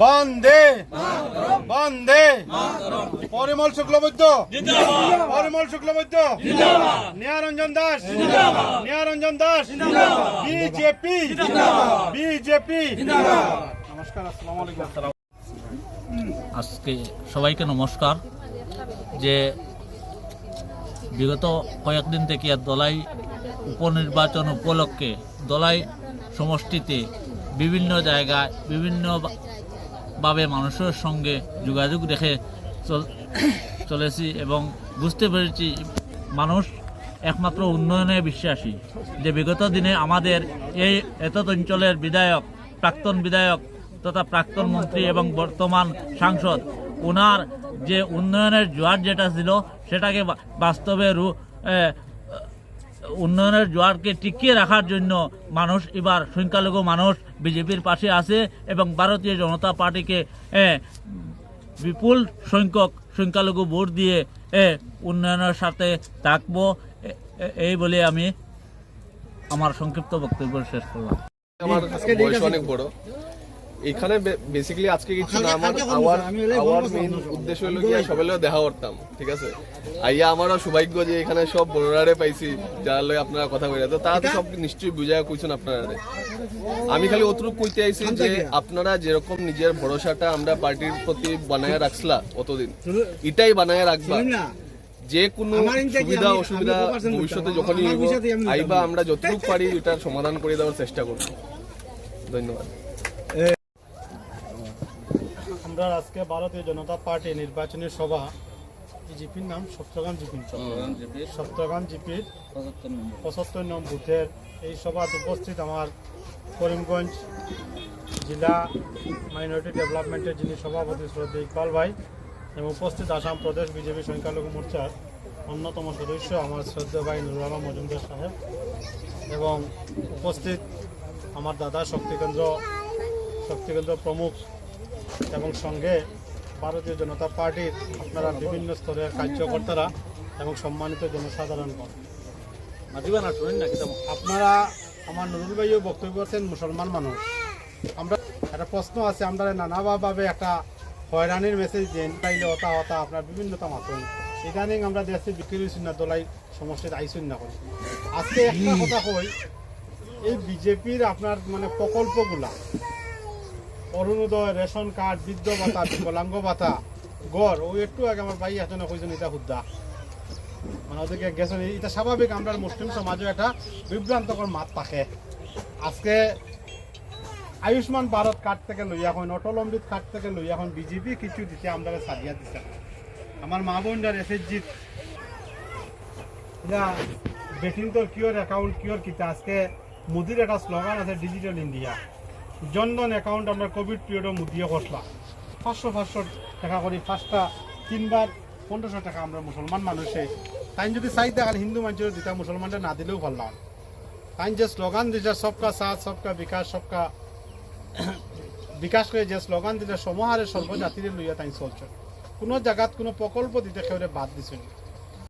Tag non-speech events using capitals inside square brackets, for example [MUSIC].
বন্দে বন্দে Parimal Shuklabaidya Parimal Shuklabaidya Niranjan Das Niranjan Das BJP BJP নমস্কার, আসসালামু আলাইকুম। আজকে সবাইকে নমস্কার যে বিগত কয়েকদিন থেকে দলাই উপনির্বাচন উপলক্ষে দলাই সমষ্টিতে বিভিন্ন জায়গায় বিভিন্ন ভাবে মানুষের সঙ্গে যোগাযোগ রেখে চল- চলেছি এবং বুঝতে পেরেছি মানুষ একমাত্র উন্নয়নে বিশ্বাসী। যে বিগত দিনে আমাদের এই এত অঞ্চলের বিধায়ক, প্রাক্তন বিধায়ক তথা প্রাক্তন মন্ত্রী এবং বর্তমান সাংসদ ওনার যে উন্নয়নের জোয়ার যেটা ছিল, সেটাকে বাস্তবে উন্নয়নের জোয়ারকে টিকিয়ে রাখার জন্য মানুষ এবার সংখ্যালঘু মানুষ বিজেপির পাশে আছে এবং ভারতীয় জনতা পার্টিকে বিপুল সংখ্যক সংখ্যালঘু ভোট দিয়ে এ, উন্নয়নের সাথে থাকব। এই বলে আমি আমার সংক্ষিপ্ত বক্তব্য শেষ করলাম। আমার বয়স অনেক বড়। এখানে বেসিক্যালি আজকে কিছু না আমার আমার আমার মেইন উদ্দেশ্য হলো কি সবাই দেখা করতাম ঠিক আছে? আইয়া আমারও সৌভাগ্য যে এখানে সব বড়রারে পাইছি যার লগে আপনারা কথা কইরা তো তারা তো সব নিশ্চয়ই বুঝায় কইছেন আপনারা আমি খালি অতটুকু কইতে আইছি যে আপনারা যেরকম নিজের ভরসাটা আমরা পার্টির প্রতি বানায় রাখছিলা অতদিন এটাই বানায় রাখবা। যে কোনো সুবিধা অসুবিধা ভবিষ্যতে যখনই আইবা আমরা যতটুকু পারি এটার সমাধান করে দেওয়ার চেষ্টা করব। ধন্যবাদ। আমরা আজকে ভারতীয় জনতা পার্টি নির্বাচনী সভা জিপির নাম সপ্তগান জিপি। সপ্তগান জিপির পঁচাত্তর নম বুথের এই সভাত উপস্থিত আমার করিমগঞ্জ জেলা মাইনরিটি ডেভেলপমেন্টের যিনি সভাপতি শ্রদ্ধা ইকবাল ভাই এবং উপস্থিত আসাম প্রদেশ বিজেপি সংখ্যালঘু মোর্চার অন্যতম সদস্য আমার শ্রদ্ধা ভাই নুরুল আলম মজুমদার সাহেব এবং উপস্থিত আমার দাদা শক্তিকেন্দ্র শক্তিকেন্দ্র প্রমুখ এবং সঙ্গে ভারতীয় জনতা পার্টির আপনারা বিভিন্ন স্তরের কার্যকর্তারা এবং সম্মানিত জনসাধারণগণ আপনারা আমার নুরুল ভাইও বক্তব্য করছেন মুসলমান মানুষ। আমরা একটা প্রশ্ন আছে আমরা নানাভাবে একটা হয়রানির মেসেজ দেন পাইলে হতা হতা আপনার বিভিন্নতা মাতুন। ইদানিং আমরা দেশে বিক্রি হয়েছি না দোলাই সমস্যাতে আইসুন না করি। আজকে একটা কথা কই এই বিজেপির আপনার মানে প্রকল্পগুলা অরুণোদয় রেশন কার্ড, বৃদ্ধ ভাতা বিকলাঙ্গ ভাতা, গড়। ও একটু আগে আমার ভাই এজনে কইছেন এটা হুদ্দা। মানে ওদেরকে গেছেন এটা স্বাভাবিক, আমরা মুসলিম সমাজে একটা বিভ্রান্তকর মাত থাকে। আজকে আয়ুষ্মান ভারত কার্ড থেকে লই এখন, অটল অমৃত কার্ড থেকে লই এখন বিজেপি কিছু দিতে আমরা সারিয়া দিছে। আমার মা বোনটার এসএসজি বেটিং তোর কিওর অ্যাকাউন্ট কিওর কিতা? আজকে মোদির একটা স্লোগান আছে ডিজিটাল ইন্ডিয়া জনধন অ্যাকাউন্ট আমরা কোভিড পিরিয়ডে মুদিয়ে করলাম পাঁচশো পাঁচশো টাকা করে পাঁচটা তিনবার পনেরোশো টাকা আমরা মুসলমান মানুষে তাই যদি চাইতে আর হিন্দু মানুষের দিতা মুসলমানটা না দিলেও পারলাম তাই যে স্লোগান দিছে, সবকা সাথ, সবকা বিকাশ সবকা [COUGHS] বিকাশ করে যে স্লোগান দিলে সমহারে সর্বজাতিরে লইয়া তাই চলছে। কোনো জায়গাত কোনো প্রকল্প দিতে কেউ বাদ দিছে।